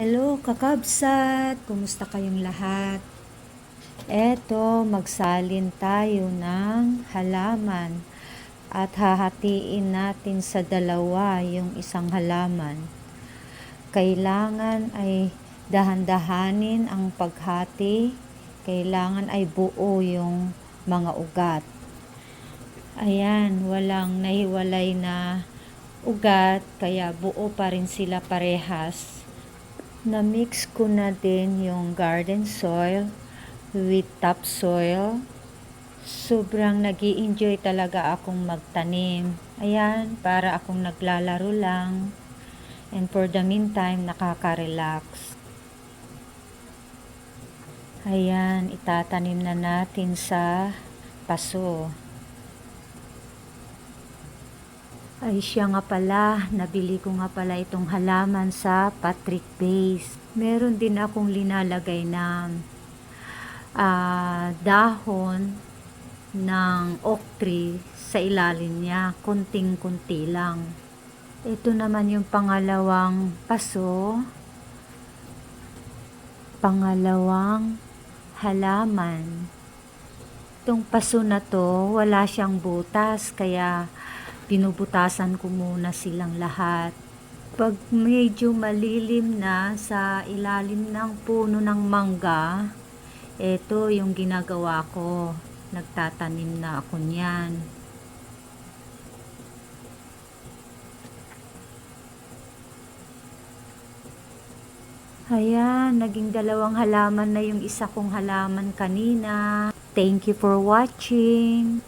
Hello, kakabsat! Kumusta kayong lahat? Eto, magsalin tayo ng halaman at hahatiin natin sa dalawa yung isang halaman. Kailangan ay dahan-dahanin ang paghati, kailangan ay buo yung mga ugat. Ayan, walang nahiwalay na ugat, kaya buo pa rin sila parehas. Na-mix ko na din yung garden soil with topsoil. Sobrang nag enjoy talaga akong magtanim. Ayan, para akong naglalaro lang. And for the meantime, nakaka-relax. Ayan, itatanim na natin sa paso. Ay siya nga pala, nabili ko nga pala itong halaman sa Patrick Base. Meron din akong linalagay na ah, dahon ng oak tree sa ilalim niya, kunting-kunti lang. Ito naman yung pangalawang paso. Pangalawang halaman. Itong paso na to, wala siyang butas, kaya binubutasan ko muna silang lahat. Pag medyo malilim na sa ilalim ng puno ng mangga, ito yung ginagawa ko. Nagtatanim na ako niyan. Ayan, naging dalawang halaman na yung isa kong halaman kanina. Thank you for watching.